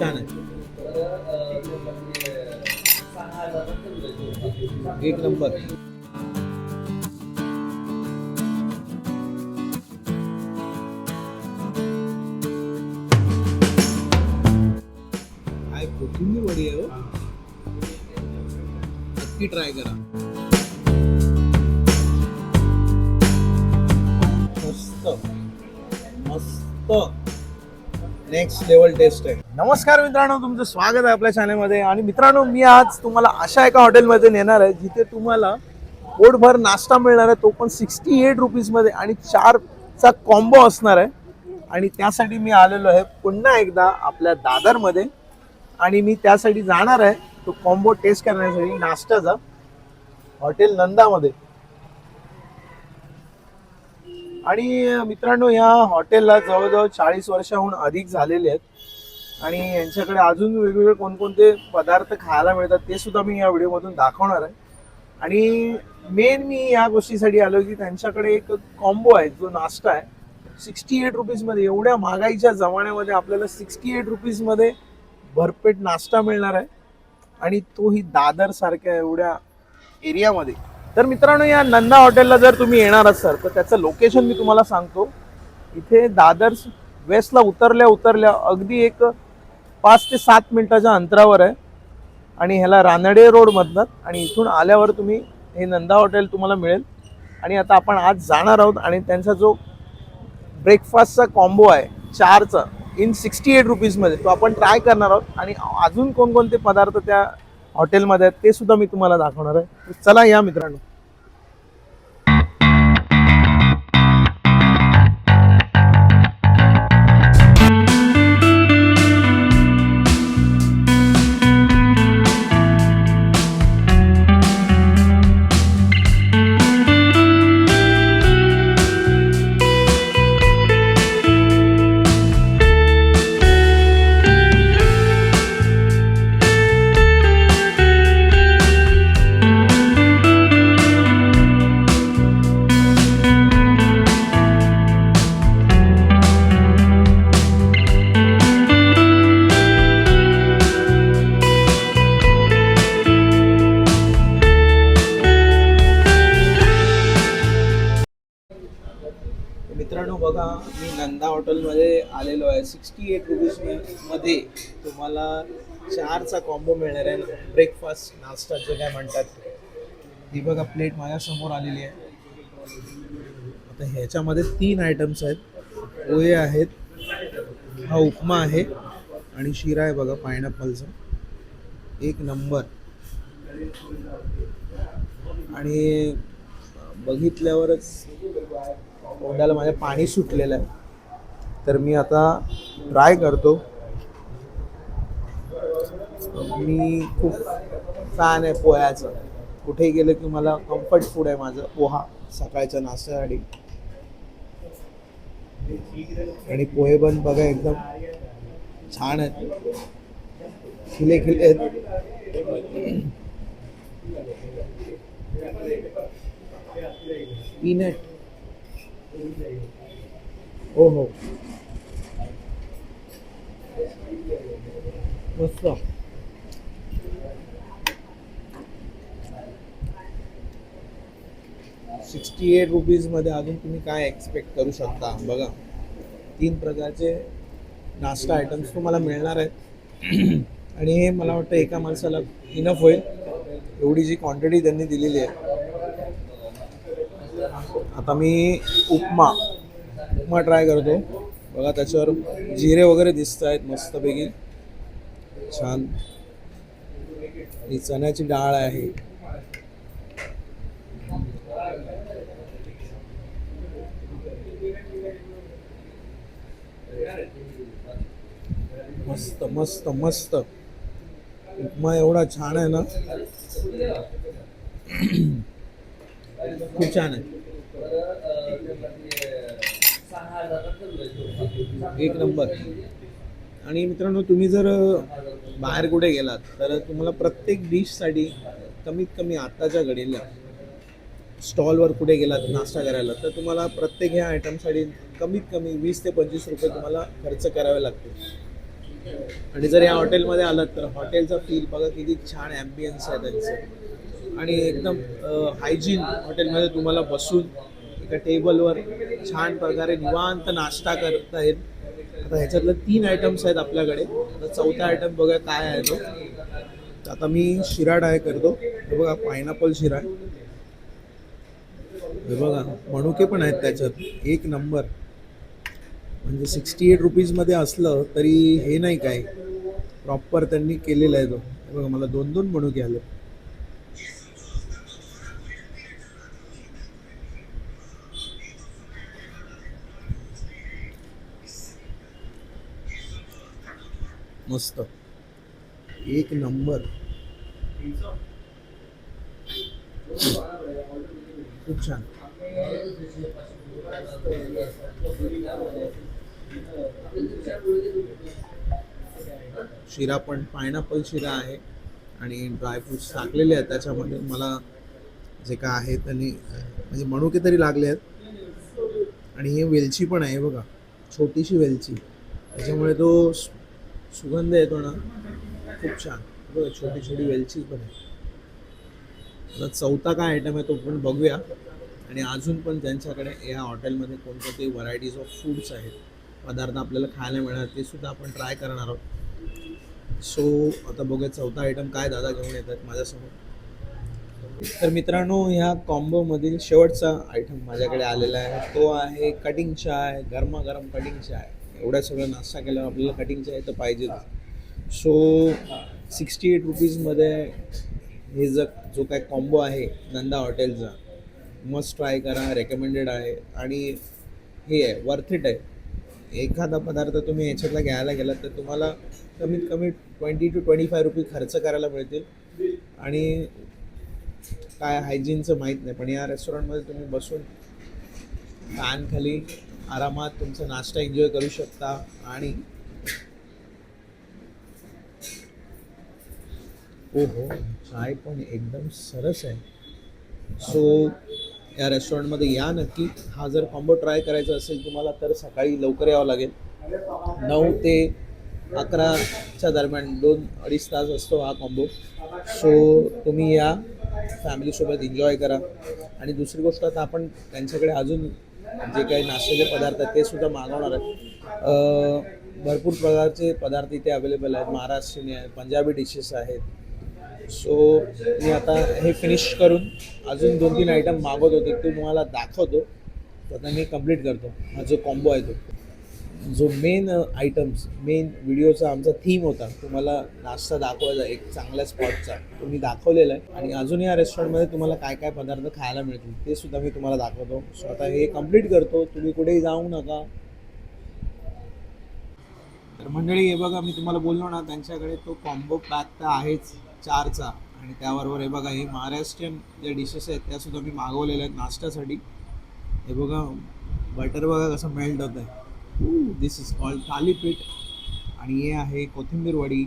छान आहे एक नंबर. काय कोथिंबीर वडी आहे हो. नक्की ट्राय करा. मस्त. मस्त. नेक्स्ट लेवल टेस्ट आहे. नमस्कार मित्रांनो तुमचं स्वागत आहे आपल्या चॅनलमध्ये आणि मित्रांनो मी आज तुम्हाला अशा एका हॉटेलमध्ये नेणार आहे जिथे तुम्हाला पोटभर नाश्ता मिळणार आहे. तो पण सिक्स्टी एट रुपीजमध्ये आणि चारचा कॉम्बो असणार आहे. आणि त्यासाठी मी आलेलो आहे पुन्हा एकदा आपल्या दादरमध्ये. आणि मी त्यासाठी जाणार आहे तो कॉम्बो टेस्ट करण्यासाठी नाश्त्याचा हॉटेल नंदामध्ये. आणि मित्रांनो ह्या हॉटेलला जवळजवळ चाळीस वर्षाहून अधिक झालेले आहेत. आणि यांच्याकडे अजून वेगवेगळे कोणकोणते पदार्थ खायला मिळतात ते सुद्धा मी या व्हिडिओमधून दाखवणार आहे. आणि मेन मी या गोष्टीसाठी आलो की त्यांच्याकडे एक कॉम्बो आहे जो नाश्ता आहे. सिक्स्टी एट रुपीजमध्ये एवढ्या महागाईच्या जमान्यामध्ये आपल्याला सिक्स्टी एट रुपीजमध्ये भरपेट नाश्ता मिळणार आहे. आणि तोही दादर सारख्या एवढ्या एरियामध्ये. तर मित्रांनो या नंदा हॉटेलला जर तुम्ही येणार असाल तर त्याचं लोकेशन मी तुम्हाला सांगतो. इथे दादर वेस्टला उतरल्या उतरल्या अगदी एक पाच ते सात मिनिटाच्या अंतरावर आहे. आणि ह्याला रानडे रोड म्हणतात आणि इथून आल्यावर तुम्ही हे नंदा हॉटेल तुम्हाला मिळेल. आणि आता आपण आज जाणार आहोत आणि त्यांचा जो ब्रेकफास्टचा कॉम्बो आहे चारचा इन सिक्स्टी एट रुपीजमध्ये तो आपण ट्राय करणार आहोत. आणि अजून कोणकोणते पदार्थ त्या हॉटेलमध्ये आहेत ते सुद्धा मी तुम्हाला दाखवणार आहे. चला या मित्रांनो. मित्रांनो बघा मी नंदा हॉटेलमध्ये आलेलो आहे. सिक्स्टी एट रुपीजमध्ये तुम्हाला चारचा कॉम्बो मिळणार आहे. ब्रेकफास्ट नाश्ता जे काय म्हणतात ही बघा प्लेट माझ्यासमोर आलेली आहे. आता ह्याच्यामध्ये तीन आयटम्स आहेत. पोहे आहेत हा उपमा आहे आणि शिरा आहे बघा पायनॅपलचा एक नंबर आणि बघितल्यावरच तोंडाला माझ्या पाणी सुटलेलं आहे. तर मी आता ट्राय करतो. मी खूप फॅन आहे पोह्याचं. कुठेही गेलं की मला कम्फर्ट फूड आहे माझं. पोहा सकाळच्या नाश्त्यासाठी आणि पोहे पण बघा एकदम छान आहेत. खिले खिले आहेत. पीनट हो हो. मस्त. सिक्स्टी एट रुपीजमध्ये अजून तुम्ही काय एक्सपेक्ट करू शकता? बघा. तीन प्रकारचे नाश्ता आयटम्स तुम्हाला मिळणार आहेत. आणि हे मला वाटतं एका माणसाला इनफ होईल. एवढी जी क्वांटिटी त्यांनी दिलेली आहे. आता मी उपमा उपमा ट्राय करतो. बघा त्याच्यावर जिरे वगैरे दिसत आहेत मस्तपैकी. छान. ही चण्याची डाळ आहे. मस्त मस्त मस्त. उपमा एवढा छान आहे ना. खूप छान आहे. एक नंबर. आणि मित्रांनो तुम्ही जर बाहेर कुठे गेलात तर तुम्हाला प्रत्येक डिशसाठी कमीत कमी आत्ताच्या घडीला स्टॉलवर कुठे गेलात नाश्ता करायला तर तुम्हाला प्रत्येक ह्या आयटमसाठी कमीत कमी वीस ते पंचवीस रुपये तुम्हाला खर्च करावे लागतील. आणि जर या हॉटेलमध्ये आलात तर हॉटेलचा फील बघा किती छान ॲम्बियन्स आहे त्यांचं. आणि एकदम हायजीन हॉटेलमध्ये तुम्हाला बसून एका टेबलवर छान प्रकारे निवांत नाश्ता करत आहेत. आता ह्याच्यातलं तीन आयटम्स आहेत आपल्याकडे. आता चौथा आयटम बघा काय आहे तो. आता मी शिरा ट्राय करतो. हे बघा पायनॅपल शिरा. हे बघा मणुके पण आहेत त्याच्यात. एक नंबर म्हणजे सिक्स्टी एट रुपीजमध्ये असलं तरी हे नाही काय प्रॉपर त्यांनी केलेलं आहे तो. हे बघा मला दोन दोन मणुके आले. मस्त. एक नंबर. खूप छान. शिरा पण पायनॅपल शिरा आहे आणि ड्रायफ्रुट्स टाकलेले आहेत. त्याच्यामध्ये मला जे काय आहे त्यांनी म्हणजे मणुके तरी लागले आहेत. आणि हे वेलची पण आहे बघा. छोटीशी वेलची. त्याच्यामुळे तो सुगंध येतो ना खूप छान. बघा छोटी छोटी वेलची पण आहे. आता चौथा काय आयटम आहे तो पण बघूया. आणि अजून पण त्यांच्याकडे या हॉटेलमध्ये कोणकोणते व्हरायटीज ऑफ फूड्स आहेत पदार्थ आपल्याला खायला मिळणार ते सुद्धा आपण ट्राय करणार आहोत. सो आता बघूया चौथा आयटम काय दादा घेऊन येतात माझ्यासमोर. तर मित्रांनो ह्या कॉम्बोमधील शेवटचा आयटम माझ्याकडे आलेला आहे. तो आहे कटिंग चाय गरमागरम कटिंग चाय एवढ्या सगळं नाश्ता केल्यावर आपल्याला कटिंगचं आहे तर पाहिजेच. सो सिक्स्टी एट रुपीजमध्ये हे ज जो काय कॉम्बो आहे नंदा हॉटेलचा मस्ट ट्राय करा रेकमेंडेड आहे. आणि हे आहे वर्थ इट आहे. एखादा पदार्थ तुम्ही याच्यातला घ्यायला गेलात तर तुम्हाला कमीत कमी ट्वेंटी टू ट्वेंटी फाय रुपये खर्च करायला मिळतील. आणि काय हायजीनचं माहीत नाही पण या रेस्टॉरंटमध्ये तुम्ही बसून फॅनखाली आरामात तुमचा नाश्ता एन्जॉय करू शकता आणि हो हो चाय पण एकदम सरस आहे. सो या रेस्टॉरंटमध्ये या नक्की. हा जर कॉम्बो ट्राय करायचा असेल तुम्हाला तर सकाळी लवकर यावं लागेल. नऊ ते अकराच्या दरम्यान दोन अडीच तास असतो हा कॉम्बो सो तुम्ही या. फॅमिलीसोबत एन्जॉय करा. आणि दुसरी गोष्ट आता आपण त्यांच्याकडे अजून जे काही नाश्त्याचे पदार्थ आहेत ते सुद्धा मागवणार आहेत. भरपूर प्रकारचे पदार्थ इथे अवेलेबल आहेत. महाराष्ट्रीयन आहेत पंजाबी डिशेस आहेत. सो मी आता हे फिनिश करून अजून दोन तीन आयटम मागवत. होते ते तुम्हाला दाखवतो. तर मी कंप्लीट करतो. हा जो कॉम्बो आहे तो. जो मेन आयटम्स मेन व्हिडिओचा आमचा थीम होता तुम्हाला नाश्ता दाखवायचा एक चांगल्या स्पॉटचा तो मी दाखवलेला आहे. आणि अजून या रेस्टॉरंटमध्ये तुम्हाला काय काय पदार्थ खायला मिळतील ते सुद्धा मी तुम्हाला दाखवतो. सो आता हे कंप्लीट करतो. तुम्ही कुठेही जाऊ नका. तर मंडळी हे बघा मी तुम्हाला बोललो ना त्यांच्याकडे तो कॉम्बो पॅक तर आहेच चारचा. आणि त्याबरोबर हे बघा हे महाराष्ट्रीयन ज्या डिशेस आहेत त्या सुद्धा मी मागवलेल्या आहेत नाश्त्यासाठी. हे बघा बटर बघा कसं मेल्ट होत आहे दिस इज कॉल्ड थालीपीठ आणि हे आहे कोथिंबीर वडी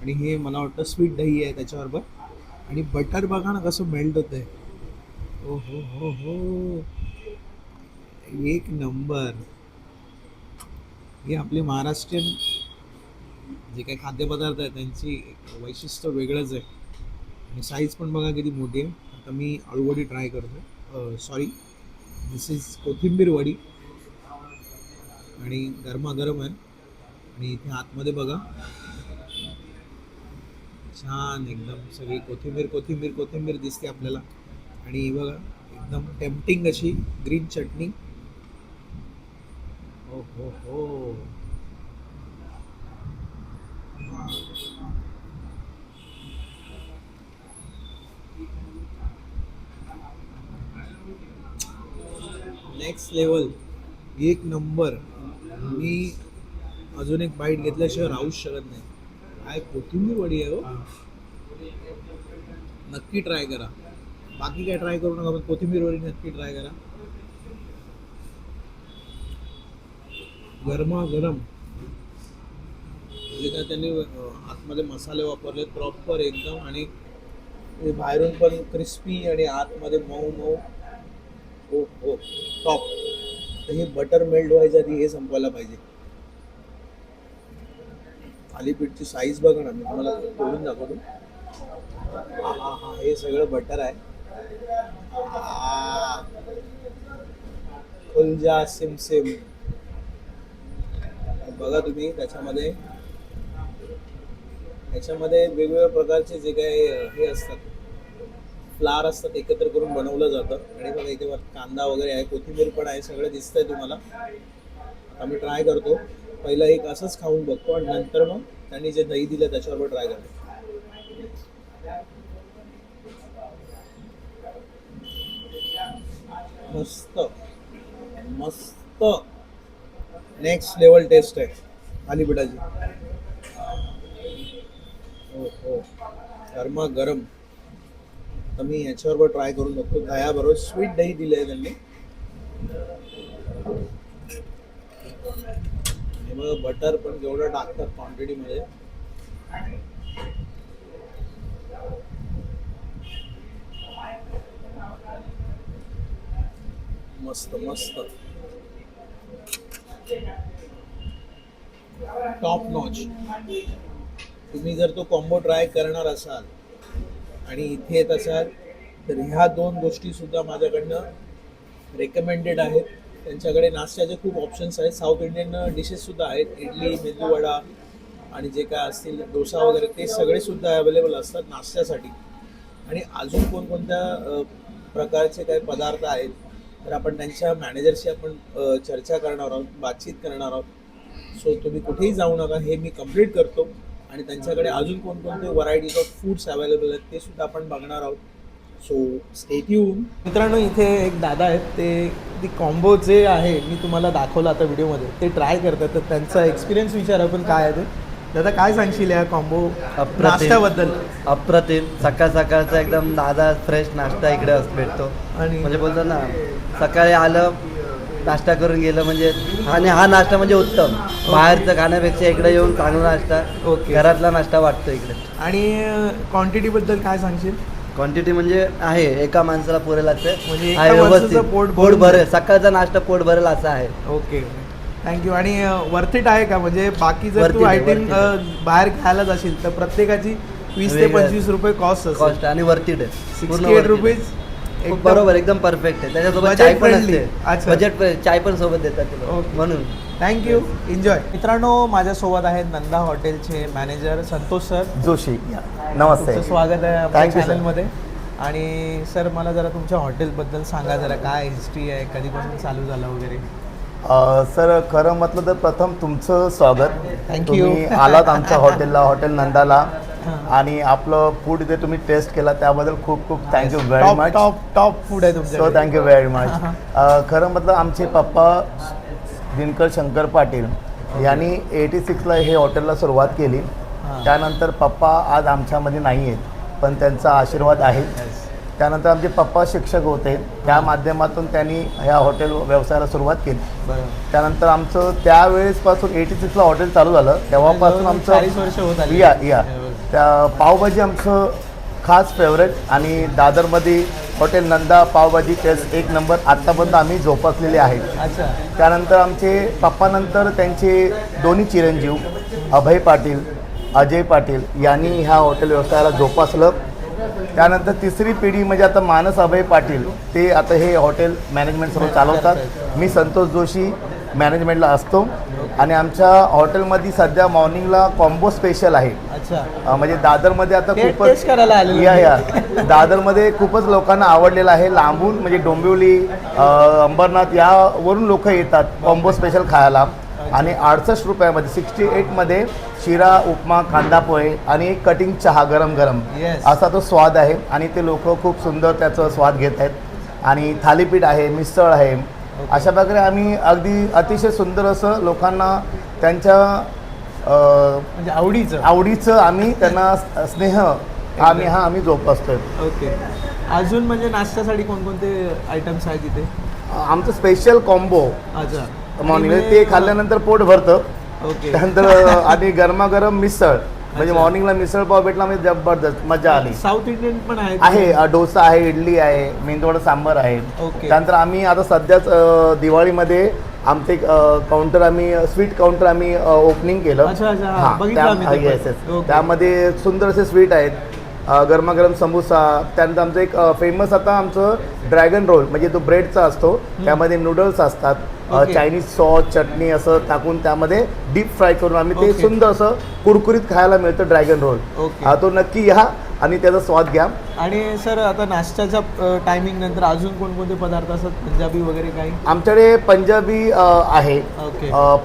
आणि हे मला वाटतं स्वीट दही आहे त्याच्याबरोबर. आणि बटर बघा ना कसं मेल्ट होत आहे ओ हो हो हो. एक नंबर हे आपले महाराष्ट्रीयन जे काही खाद्यपदार्थ आहेत त्यांची एक वैशिष्ट्य वेगळंच आहे. आणि साईज पण बघा किती मोठी आहे. आता मी अळूवडी ट्राय करतो सॉरी दिस इज कोथिंबीर वडी आणि गरमागरम आहे. आणि इथे आतमध्ये बघा. छान एकदम सगळी कोथिंबीर कोथिंबीर कोथिंबीर दिसते आपल्याला. आणि बघा एकदम टेम्पटिंग अशी ग्रीन चटणी हो हो. हो नेक्स्ट लेवल एक नंबर मी अजून एक बाईट घेतल्याशिवाय राहूच शकत नाही. काय कोथिंबीर वडी आहे हो. नक्की ट्राय करा. बाकी काय ट्राय करू नका पण कोथिंबीर वडी नक्की ट्राय करा. गरमा गरम जे काय त्यांनी आतमध्ये मसाले वापरले प्रॉपर एकदम आणि बाहेरून पण क्रिस्पी आणि आतमध्ये मऊ मऊ. हो हो. टॉप तर हे बटर मेल्ट व्हायच्या आधी हे संपवायला पाहिजे. थालीपीठची साईज बघा ना मी तुम्हाला तोडून दाखवतो. हा हा हा हे सगळं बटर आहे. फुलजा सिम बघा तुम्ही त्याच्यामध्ये त्याच्यामध्ये वेगवेगळ्या प्रकारचे जे काही हे असतात फ्लार असतात एकत्र करून बनवलं जातं. आणि बघा इथे कांदा वगैरे आहे कोथिंबीर पण आहे सगळं दिसतंय तुम्हाला. आता मी ट्राय करतो. पहिलं एक असंच खाऊन बघतो आणि नंतर मग त्यांनी जे दही दिलं त्याच्यावर ट्राय करतो. मस्त. मस्त. नेक्स्ट लेवल टेस्ट आहे. थालीपीठाची हो हो गरमा गरम तर मी याच्याबरोबर ट्राय करून बघतो दह्याबरोबर स्वीट दही दिलं आहे त्यांनी मग बटर पण जेवढं टाकतात क्वांटिटीमध्ये मस्त मस्त. टॉप नॉच तुम्ही जर तो कॉम्बो ट्राय करणार असाल आणि इथे येत असाल तर ह्या दोन गोष्टी सुद्धा माझ्याकडनं रेकमेंडेड आहेत. त्यांच्याकडे नाश्त्याचे खूप ऑप्शन्स आहेत. साऊथ इंडियन डिशेस सुद्धा आहेत. इडली मेदू वडा आणि जे काय असतील डोसा वगैरे ते सगळे सुद्धा अवेलेबल असतात नाश्त्यासाठी. आणि अजून कोणकोणत्या प्रकारचे काही पदार्थ आहेत तर आपण त्यांच्या मॅनेजरशी आपण चर्चा करणार आहोत बातचीत करणार आहोत. सो तुम्ही कुठेही जाऊ नका. हे मी कंप्लीट करतो. आणि त्यांच्याकडे अजून कोणकोणते व्हरायटीज ऑफ फूड्स अवेलेबल आहेत ते सुद्धा आपण बघणार आहोत. सो स्टेट येऊन मित्रांनो इथे एक दादा आहेत. ते ती कॉम्बो जे आहे मी तुम्हाला दाखवलं आता व्हिडिओमध्ये ते ट्राय करतात. तर त्यांचा एक्सपिरियन्स विचार आपण काय आहे ते. दादा काय सांगशील या कॉम्बो. नाश्त्याबद्दल? अप्रतिम. सकाळ सकाळचा एकदम दादा फ्रेश नाश्ता इकडे भेटतो. आणि म्हणजे बोलतो ना सकाळी आलं नाश्ता करून गेलं म्हणजे आणि हा नाश्ता म्हणजे उत्तम. बाहेरचं खाण्यापेक्षा इकडे येऊन चांगला नाश्ता ओके. घरातला नाश्ता वाटतो इकडे. आणि क्वांटिटीबद्दल काय सांगशील? क्वांटिटी म्हणजे आहे एका माणसाला पुरेल असते म्हणजे एका आहे व्यवस्थित. माणसाचं पोट पोट भरून भरेल. सकाळचा नाश्ता पोट भरेल असा आहे. ओके थँक्यू आणि वर्थ इट आहे का? म्हणजे बाकी जर Worth तू it आहे, आयटम worth it बाहेर खायला जाशील तर प्रत्येकाची वीस ते वेगळं. पंचवीस रुपये कॉस्ट कॉस्ट आणि वरती सिक्स्टी एट रुपीज बरोबर एकदम परफेक्ट आहे त्याच्यासोबत चाय पण. असते अच्छा. बजेट चाय पण सोबत देतात ते लोक. Okay. म्हणून थँक्यू एन्जॉय मित्रांनो माझ्यासोबत आहेत नंदा हॉटेलचे मॅनेजर संतोष सर जोशी नमस्ते तुमचं स्वागत आहे आपल्या Thank you, sir. चॅनलमध्ये आणि सर मला जरा तुमच्या हॉटेलबद्दल सांगा जरा काय हिस्ट्री आहे कधीपासून चालू झालं वगैरे अ, सर खरं म्हटलं तर प्रथम तुमचं स्वागत Thank तुम्ही you. आलात आमच्या हॉटेलला हॉटेल नंदाला. आणि आपलं फूड इथे तुम्ही टेस्ट केला त्याबद्दल खूप खूप thank you very much top top food आहे सो तुमचं थँक्यू व्हेरी मच खरं म्हटलं आमचे पप्पा दिनकर शंकर पाटील यांनी एटी सिक्सला हे हॉटेलला सुरुवात केली. हां. त्यानंतर पप्पा आज आमच्यामध्ये नाही आहेत पण त्यांचा आशीर्वाद आहे. त्यानंतर आमचे पप्पा शिक्षक होते. त्या माध्यमातून त्यांनी ह्या हॉटेल व्यवसायाला सुरुवात केली. त्यानंतर आमचं त्यावेळेसपासून एटी सिक्सला हॉटेल चालू झालं. तेव्हापासून आमचं या या. त्या पावभाजी आमचं खास फेवरेट आणि दादरमध्ये हॉटेल नंदा पावभाजी टेस्ट एक नंबर. आत्तापर्यंत आम्ही जोपासलेले आहेत. त्यानंतर आमचे पप्पानंतर त्यांचे दोन्ही चिरंजीव अभय पाटील अजय पाटील यांनी ह्या हॉटेल व्यवसायाला जोपासलं. त्यानंतर तिसरी पिढी म्हणजे आता मानस अभय पाटील ते आता हे हॉटेल मॅनेजमेंट सर्व चालवतात. मी संतोष जोशी मॅनेजमेंटला असतो. आणि आमच्या हॉटेलमध्ये सध्या मॉर्निंगला कॉम्बो स्पेशल आहे. अच्छा. म्हणजे दादरमध्ये आता खूपच करायला या. या. दादरमध्ये खूपच लोकांना आवडलेलं आहे. लांबून म्हणजे डोंबिवली अंबरनाथ यावरून लोक येतात कॉम्बो स्पेशल खायला. आणि अडसष्ट रुपयामध्ये सिक्स्टी एटमध्ये शिरा उपमा कांदा पोहे आणि एक कटिंग चहा गरम गरम Yes. असा तो स्वाद आहे. आणि ते लोक खूप सुंदर त्याचं स्वाद घेत आहेत. आणि थालीपीठ आहे मिसळ आहे. अशा प्रकारे आम्ही अगदी अतिशय सुंदर असं लोकांना त्यांच्या म्हणजे आवडीचं. आवडीचं आम्ही त्यांना स्नेह आम्ही हा आम्ही जोपासतोय. ओके. अजून म्हणजे नाश्त्यासाठी कोणकोणते आयटम्स आहेत तिथे आमचं स्पेशल कॉम्बो अच्छा. मॉर्निंग आणि ते खाल्ल्यानंतर पोट भरतं. ओके. त्यानंतर आणि गरमागरम मिसळ. म्हणजे. मॉर्निंगला मिसळ पाव भेटला म्हणजे जबरदस्त मजा आली. साऊथ इंडियन पण आहे डोसा आहे इडली आहे मेंदूवडा सांबर आहे. त्यानंतर आम्ही आता सध्याच दिवाळीमध्ये आमचे काउंटर आम्ही स्वीट काउंटर आम्ही ओपनिंग केलं अच्छा, अच्छा, हा. बघितलं त्या- आम्ही ते yes, पण. yes. Okay. त्यामध्ये सुंदर असे स्वीट आहेत अ, गरमागरम समोसा त्यानंतर आमचं एक फेमस आता आमचं ड्रॅगन रोल म्हणजे तो ब्रेडचा असतो त्यामध्ये नूडल्स असतात. चायनीज सॉस चटणी असं टाकून त्यामध्ये डीप फ्राय करून आम्ही ते. सुंदर असं कुरकुरीत खायला मिळतं ड्रॅगन रोल. हा, तो नक्की या आणि त्याचा स्वाद घ्या. आणि सर आता नाश्त्याच्या टायमिंग नंतर अजून कोणकोणते पदार्थ असतात? पंजाबी वगैरे काही? आमच्याकडे पंजाबी आहे.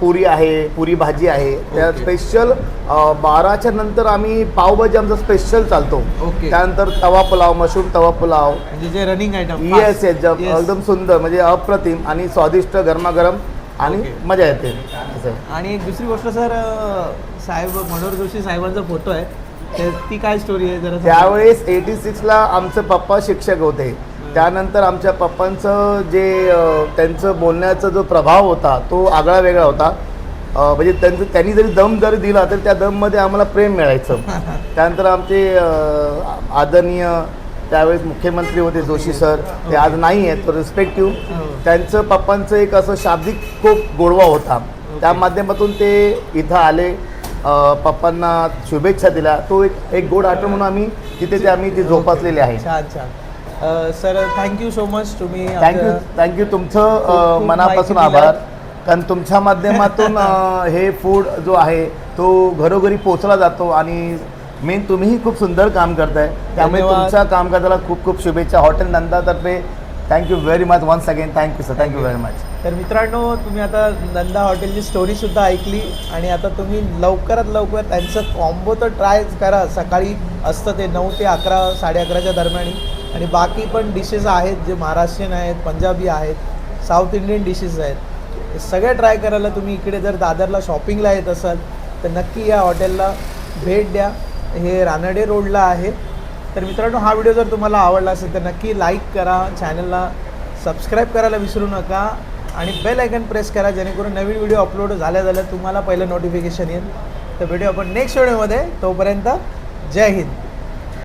पुरी आहे पुरी भाजी आहे. त्या. स्पेशल बाराच्या नंतर आम्ही पावभाजी आमचा स्पेशल चालतो. त्यानंतर तवा पुलाव मशरूम तवा पुलाव. म्हणजे जे रनिंग आयटम येस येस एकदम सुंदर म्हणजे अप्रतिम आणि स्वादिष्ट गरमागरम आणि. मजा येते. आणि दुसरी गोष्ट सर साहेब मनोहर जोशी साहेबांचा फोटो आहे. ते- ती काय स्टोरी आहे? जरा. त्यावेळेस एटी सिक्सला आमचे पप्पा शिक्षक होते. त्यानंतर आमच्या पप्पांचं जे त्यांचं बोलण्याचा जो प्रभाव होता तो आगळा वेगळा होता. म्हणजे त्यांचं त्यांनी जरी दम जरी दिला तर त्या दममध्ये आम्हाला प्रेम मिळायचं. त्यानंतर आमचे आदरणीय त्यावेळेस मुख्यमंत्री होते जोशी सर. ते आज नाही आहेत तर रिस्पेक्टिव्ह हो. त्यांचं पप्पांचं एक असं शाब्दिक खूप गोडवा होता. त्या माध्यमातून ते इथं आले. पप्पांना शुभेच्छा दिल्या. तो एक एक गोड आठवण म्हणून आम्ही तिथे ते आम्ही ती जोपासलेली आहे. छान छान sir thank you so much तुम्ही थँक्यू थँक्यू तुमचं मनापासून आभार. कारण तुमच्या माध्यमातून हे फूड जो आहे तो घरोघरी पोचला जातो आणि मेन तुम्हीही खूप सुंदर काम करताय. त्यामुळे. तुमच्या कामकाजाला खूप खूप शुभेच्छा. Hotel नंदातर्फे thank you very much once again thank you sir thank you very much तर मित्रांनो तुम्ही आता नंदा हॉटेलची स्टोरी सुद्धा ऐकली आणि आता तुम्ही लवकरात लवकर त्यांचं कॉम्बो तर ट्राय करा. सकाळी असतं ते नऊ ते अकरा साडे अकराच्या दरम्यान. आणि बाकी पण डिशेस आहेत जे महाराष्ट्रीयन आहेत पंजाबी आहेत साऊथ इंडियन डिशेस आहेत. सगळ्या सगळे ट्राय करायला तुम्ही इकडे जर दादरला शॉपिंगला येत असाल तर नक्की या हॉटेलला भेट द्या. हे रानडे रोडला आहे. तर मित्रांनो हा व्हिडिओ जर तुम्हाला आवडला असेल तर नक्की लाईक करा. चॅनलला सबस्क्राईब करायला विसरू नका. आणि बेल आयकन प्रेस करा जेणेकरून नवीन व्हिडिओ अपलोड झाल्या झाल्या तुम्हाला पहिलं नोटिफिकेशन येईल. तर व्हिडिओ आपण नेक्स्ट व्हिडिओमध्ये तोपर्यंत जय हिंद.